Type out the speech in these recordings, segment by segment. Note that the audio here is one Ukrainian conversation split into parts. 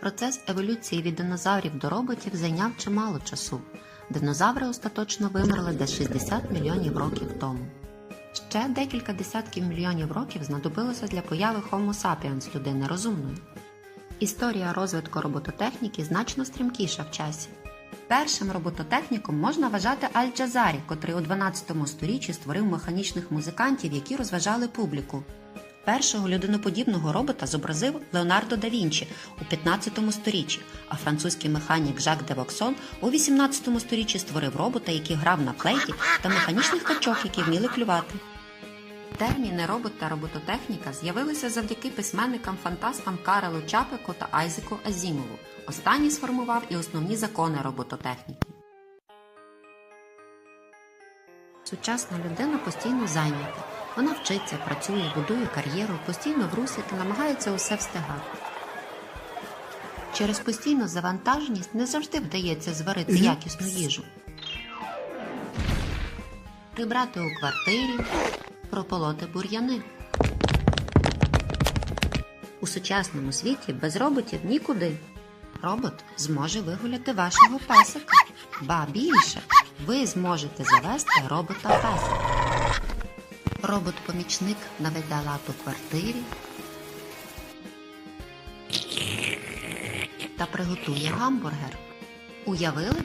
Процес еволюції від динозаврів до роботів зайняв чимало часу. Динозаври остаточно вимерли десь 60 мільйонів років тому. Ще декілька десятків мільйонів років знадобилося для появи Homo sapiens людини розумної. Історія розвитку робототехніки значно стрімкіша в часі. Першим робототехніком можна вважати Аль-Джазарі, котрий у 12 сторіччі створив механічних музикантів, які розважали публіку. Першого людиноподібного робота зобразив Леонардо да Вінчі у 15 сторіччі, а французький механік Жак де Воксон у 18 сторіччі створив робота, який грав на флейті та механічних качок, які вміли клювати. Терміни робот та робототехніка з'явилися завдяки письменникам-фантастам Карелу Чапеку та Айзеку Азімову. Останній сформував і основні закони робототехніки. Сучасна людина постійно зайнята. Вона вчиться, працює, будує кар'єру, постійно в русі та намагається усе встигати. Через постійну завантаженість не завжди вдається зварити якісну їжу. Прибрати у квартирі, прополоти бур'яни. У сучасному світі без роботів нікуди. Робот зможе вигуляти вашого песика. Ба більше, ви зможете завести робота песика. Робот-помічник наведе лад у квартирі та приготує гамбургер. Уявили?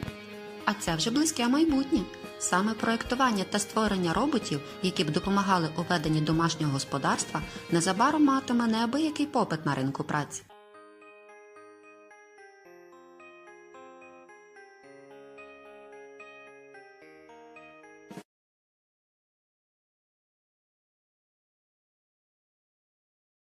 А це вже близьке майбутнє. Саме проектування та створення роботів, які б допомагали у веденні домашнього господарства, незабаром матиме неабиякий попит на ринку праці.